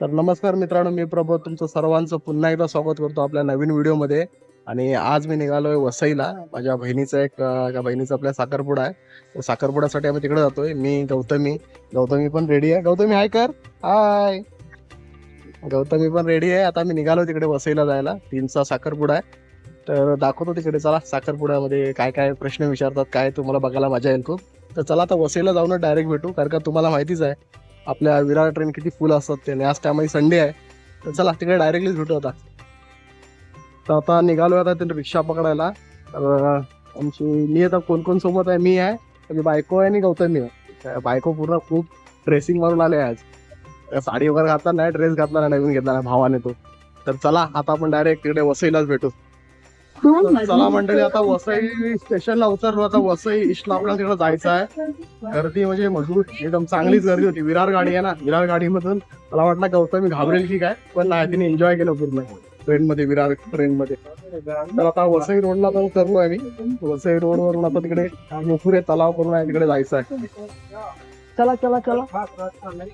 तर नमस्कार मित्रांनो मी प्रभू तुमचं सर्वांचं पुन्हा एकदा स्वागत करतो आपल्या नवीन व्हिडिओमध्ये. आणि आज मी निघालोय वसईला. माझ्या बहिणीचा एक अं, एका बहिणीचा आपल्या साखरपुडा आहे. साखरपुड्यासाठी आम्ही तिकडे जातोय. मी गौतमी. गौतमी पण रेडी आहे. गौतमी हाय कर. हाय गौतमी पण रेडी आहे. आता मी निघालो तिकडे वसईला जायला. तीनचा साखरपुडा आहे. तर दाखवतो तिकडे. चला साखरपुड्यामध्ये काय काय प्रश्न विचारतात काय तुम्हाला बघायला मजा येईल खूप. तर चला आता वसईला जाऊन डायरेक्ट भेटू. कारण का तुम्हाला माहितीच आहे आपल्या विरार ट्रेन किती फुल असतात ते. आणि आज त्यामध्ये संडे आहे. तर चला तिकडे डायरेक्टलीच भेटू आता. तर आता निघालो आता ते रिक्षा पकडायला. तर आमची मी आता कोण कोण सोबत आहे? मी आहे. माझी बायको आहे आणि गौतमी आहे. बायको पूर्ण खूप ड्रेसिंग मारून आले आज. साडी वगैरे घातला नाही ड्रेस घातला नाही नवीन घेतला नाही भावाने तो. तर चला आता आपण डायरेक्ट तिकडे वसईलाच भेटू. चला मंडळी आता वसई स्टेशनला उतरलो आता वसई आपल्याला तिकडे जायचं आहे. गर्दी म्हणजे मजबूत एकदम चांगलीच गर्दी होती. विरार गाडी आहे ना विरार गाडीमधून मला वाटलं गौतमी घाबरेल की काय पण नाही तिने एन्जॉय केलं पूर्ण. ट्रेन मध्ये विरार ट्रेन मध्ये तर आता वसई रोडला तर उतरलो आहे मी. वसई रोड वरून आता तिकडे मोफुरे तलाव करून आहे तिकडे जायचं आहे. चला चला चला.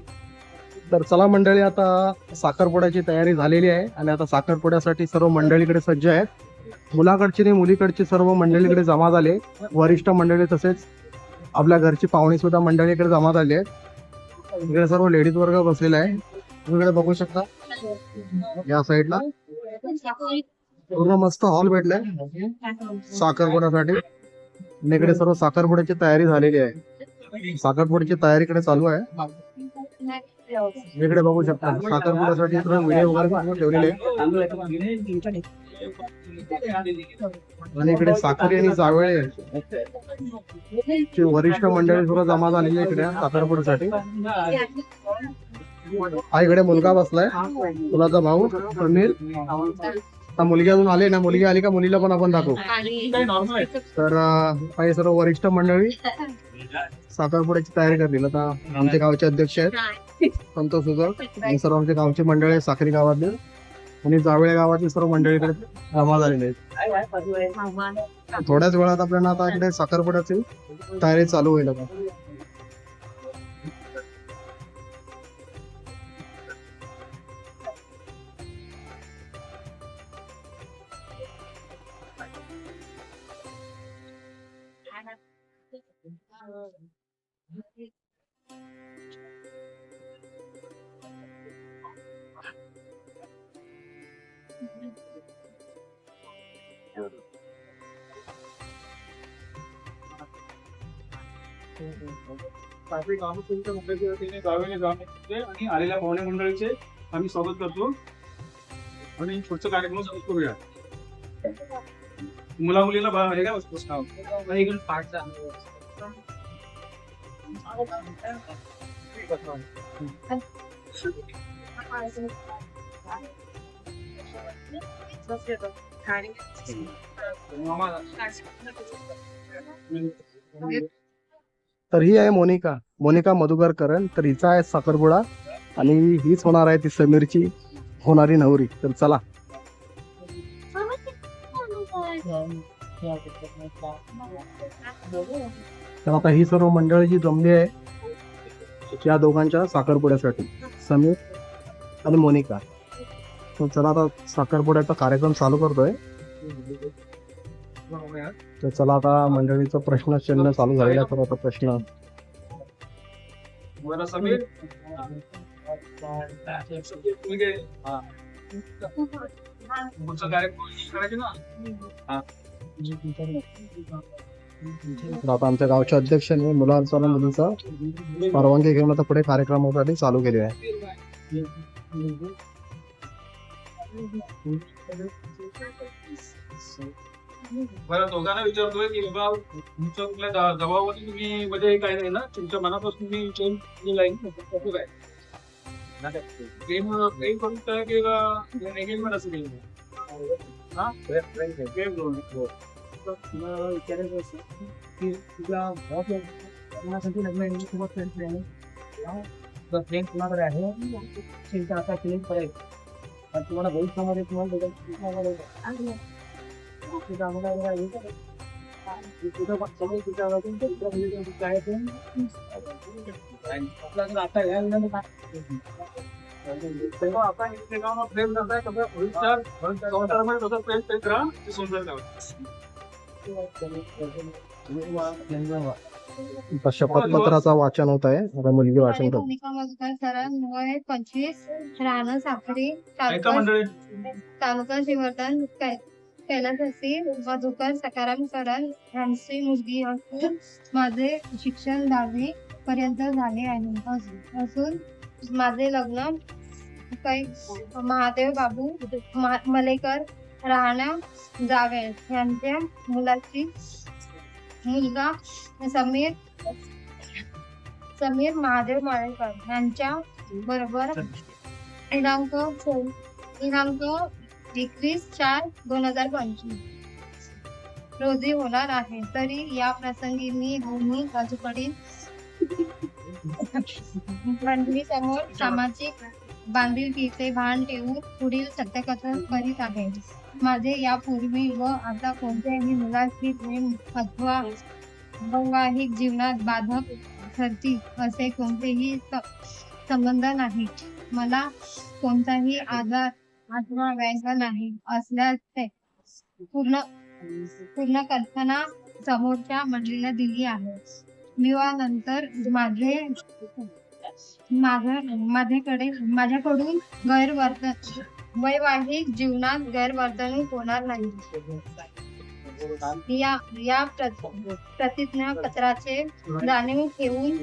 तर चला मंडळी आता साखरपुड्याची तयारी झालेली आहे आणि आता साखरपुड्यासाठी सर्व मंडळीकडे सज्ज आहेत. मुलाकडची आणि मुलीकडची सर्व मंडळीकडे जमा झाले वरिष्ठ मंडळी तसेच आपल्या घरची पाहुणी सुद्धा मंडळीकडे जमा झाली आहेत. इकडे सर्व लेडीज वर्ग बसलेला आहे तुम्ही इकडे बघू शकता. या साईडला. पूर्ण मस्त हॉल भेटलाय. साखरपुड्यासाठी इकडे सर्व साखरपुड्याची तयारी झालेली आहे. साखरपुड्याची तयारी इकडे चालू आहे. इकडे बघू शकता. साखरपुड्यासाठी व्हिडिओ वगैरे ठेवलेले आहे. आणि इकडे साखरे आणि जावळे वरिष्ठ मंडळी सुद्धा जमा झालेली आहे इकडे साखरपुड्यासाठी हा इकडे मुलगा बसलाय मुलाचा भाऊ सुनील मुलगी अजून आली ना मुलगी आली का मुलीला पण आपण दाखवू. तर काही सर्व वरिष्ठ मंडळी साखरपुड्याची तयारी करतील. आता आमच्या गावचे अध्यक्ष आहेत संतोष सुजळ आणि सर्व आमच्या गावचे मंडळी आहेत साखरी गावातले. आणि जावळे गावातले सर्व मंडळीकडे जमा झालेले आहेत. थोड्याच वेळात आपल्याला आता इकडे साखरपुड्याची तयारी चालू होईल आता. वतीने गावाने जाऊन आणि आलेल्या पाहुणे मंडळीचे आम्ही स्वागत करतो. आणि पुढचा कार्यक्रम सुरू करूया. मुला मुलीला बा हे काय वस्तू? नाव तर ही आहे मोनिका. मोनिका मधुकर करण तर हिचा आहे साखरपुडा आणि हीच होणार आहे ती समीरची होणारी नवरी. तर चला. तर आता ही सर्व मंडळी जी जमली आहे या दोघांच्या साखरपुड्यासाठी. समीर आणि मोनिका. तर चला आता साखरपुड्याचा कार्यक्रम चालू करतोय. तर चला आता मंडळीचा प्रश्न चिन्ह चालू झालेला तर आता प्रश्न. तर आता आमच्या गावच्या अध्यक्षांनी मुलांचा आणि मुलीचा परवानगी घेऊन आता पुढे कार्यक्रमासाठी चालू केले आहे बरं दोघांना विचारतोय की बाबा तुमच्या कुठल्या दा- तुम्ही म्हणजे काय नाही ना तुमच्या मनापासून तुम्ही विचारून ही लाईन कसं काय? प्रेम प्रेम करून काय किंवा एंगेजमेंट असं केलं? हा? प्रेम करून. तुला विचारायचं असं की तुझ्या भावाचं लग्नासाठी लग्न फ्रेंड आहे? तुझा फ्रेंड कुणाकडे आहे? चिंता आता केली पाहिजे पण तुम्हाला भविष्यामध्ये तुम्हाला शपथपत्राचा वाचन होत आहे. आता मुलगी वाचन करते भूमिका सरण वय पंचवीस राहणं साखरी तालुका मंडळी. तालुका श्रीवर्धन कै- कैलासवासी मधुकर सकाराम सरण यांची मुलगी असून माझे शिक्षण दहावी पर्यंत झाले आहे. अस- असून माझे लग्न कै महादेव बाबू मलेकर राहण्या जावे यांच्या मुलाची मुलगा समीर समीर महादेव माळेकर यांच्या बरोबर दिनांक दिनांक एकवीस चार दोन हजार पंचवीस. रोजी होणार आहे. तरी या प्रसंगी मी दोन्ही बाजूकडील समोर सामाजिक बांधिलकीचे भान ठेवून पुढील सत्यकथन करीत आहे. माझे यापूर्वी व आता कोणत्याही मुलाची प्रेम अथवा वैवाहिक जीवनात बाधक ठरतील असे कोणतेही स- संबंध नाही. मला कोणताही आजार आत्मा वेगळा नाही असल्याचे पूर्ण पूर्ण कल्पना समोरच्या मंडळीला दिली आहे. विवाहानंतर माझे माझ्या माझ्याकडे माझ्याकडून गैरवर्तन वैवाहिक जीवनात गैरवर्तणूक होणार नाही. या या प्रतिज्ञापत्राचे प्रतिज्ञा पत्राचे जाणीव ठेवून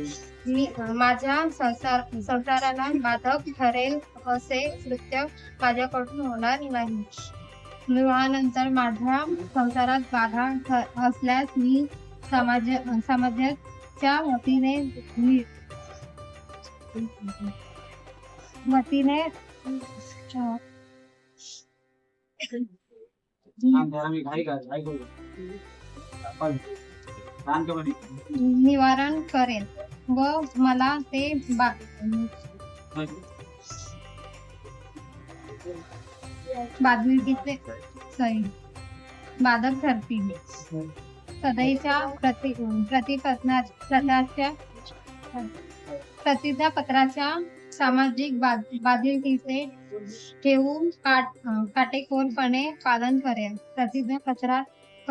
मी माझ्या संसार संसाराला बाधक ठरेल असे कृत्य माझ्याकडून होणार नाही. विवाहानंतर माझ्या संसारात बाधा असल्यास मी समाज समाजाच्या वतीने वतीने निवारण करेन. व मला ते बा- बादविकीचे सॉरी बाधक ठरतील सदैच्या प्रति प्रतिपत्ना प्रसिद्ध पत्राच्या सामाजिक बाध- बाधिलकीचे ठेवून काट काटेकोरपणे पालन करेल प्रतिज्ञा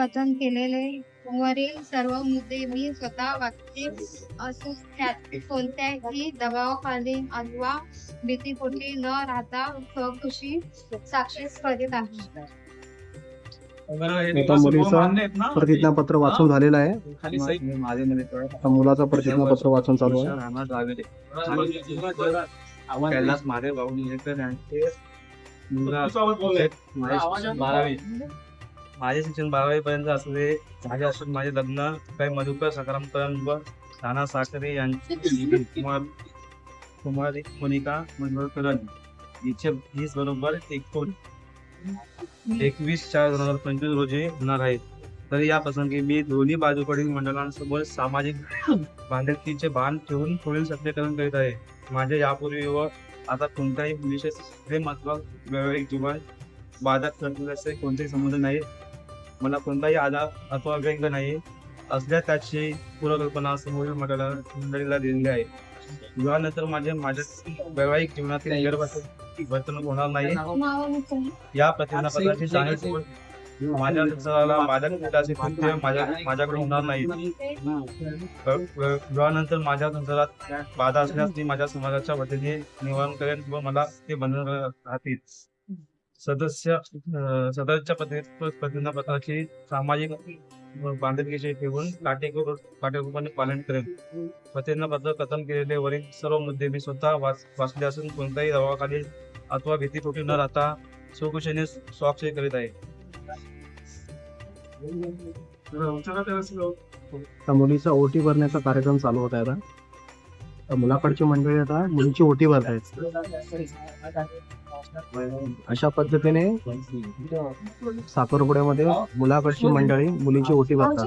कथन केलेले वरील सर्व मुद्दे मी स्वतः वाचते. असून त्यात कोणत्याही दबावाखाली अथवा भीतीपोटी न राहता स्वखुशी साक्षी करीत आहे. आता मुलीचं? प्रतिज्ञापत्र वाचून झालेलं आहे. खाली सही. आता मुलाचं प्रतिज्ञापत्र वाचन चालू आहे. माझे बारावी. माझे शिक्षण बारावीपर्यंत असले माझे असून माझे लग्न काही मधुकर सकाराम करण व राणा साखरे यांची कुमार कुमारी मोनिका मंगळकरण हिचे हीच बरोबर एकोण एकवीस चार दोन हजार पंचवीस रोजी होणार आहे तर या प्रसंगी मी दोन्ही बाजूकडील मंडळांसोबत सामाजिक बांधिलकीचे भान ठेवून पुढील सत्याकरण करीत आहे. माझे यापूर्वी व आता कोणत्याही विशेष हे महत्त्व वैवाहिक जीवन बाधक ठरतील असे कोणतेही संबंध नाही मला कोणताही आधार अथवा व्यंग नाही. असल्या त्याची पूर्वकल्पना समोरील मंडळा मंडळीला दिलेली आहे. विवाहानंतर माझे माझ्या वैवाहिक जीवनातील वर्तणूक होणार नाही. या प्रतिज्ञापत्राची जाणीव माझ्या संसाराला बाधक ठरण्याचे कृत्य माझ्या माझ्याकडून होणार नाही. विवाहानंतर माझ्या संसारात बाधा असल्यास ती माझ्या समाजाच्या वतीने निवारण करेन व मला ते बंधन राहतील. सदस्य सदस्यच्या प्रति- प्रतिज्ञापत्राची सामाजिक बांधिलकीचे ठेवून काटेकोर काटेकोरपणे पालन करेन प्रतिज्ञापत्र कथन केलेले वरील सर्व मुद्दे मी स्वतः वाच वाचले असून कोणत्याही दबावाखाली अथवा भीतीपोटी न राहता स्वकुशीने स्वाक्षरी करीत आहे. मुलीचा ओटी भरण्याचा कार्यक्रम चालू होत आहे आता. तर मुलाकडची मंडळी आता मुलीची ओटी भरत आहेत अशा पद्धतीने साखरपुड्यामध्ये मुलाकडची मंडळी मुलीची ओटी भरतात.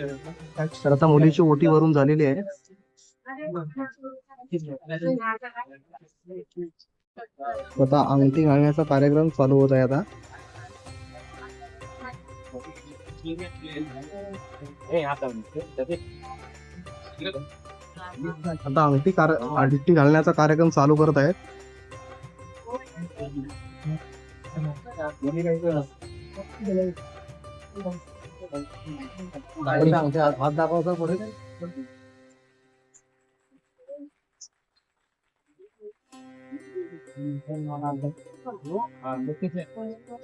तर आता मुलीची ओटी वरून झालेली आहे. आता अंगठी घालण्याचा कार्यक्रम चालू होत आहे आता. आता अंगठी अंगठी घालण्याचा कार्यक्रम चालू करत आहेत. हात दाखवायचा पुढे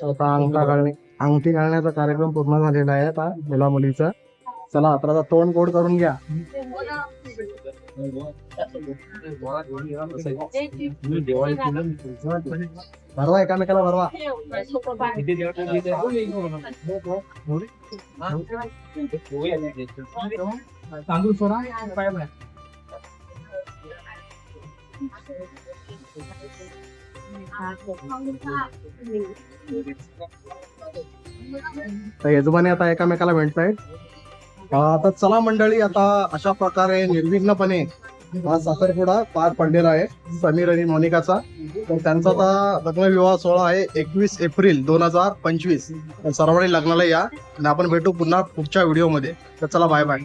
आता अंगठा घालणे अंगठी घालण्याचा कार्यक्रम पूर्ण झालेला आहे आता मुला मुलीचा. चला आता तोंड गोड करून घ्या. भरवा एकामेकाला भरवा तांदूळ सोडा पाय बाय यजमाने आता एकामेकाला भेटतायत. आता चला मंडळी आता अशा प्रकारे निर्विघ्नपणे हा साखरपुडा पार पडलेला आहे समीर आणि मोनिकाचा. तर त्यांचा आता लग्नविवाह सोहळा आहे एकवीस एप्रिल दोन हजार पंचवीस. सर्वांनी लग्नाला या आणि आपण भेटू पुन्हा पुढच्या व्हिडिओमध्ये. तर चला बाय बाय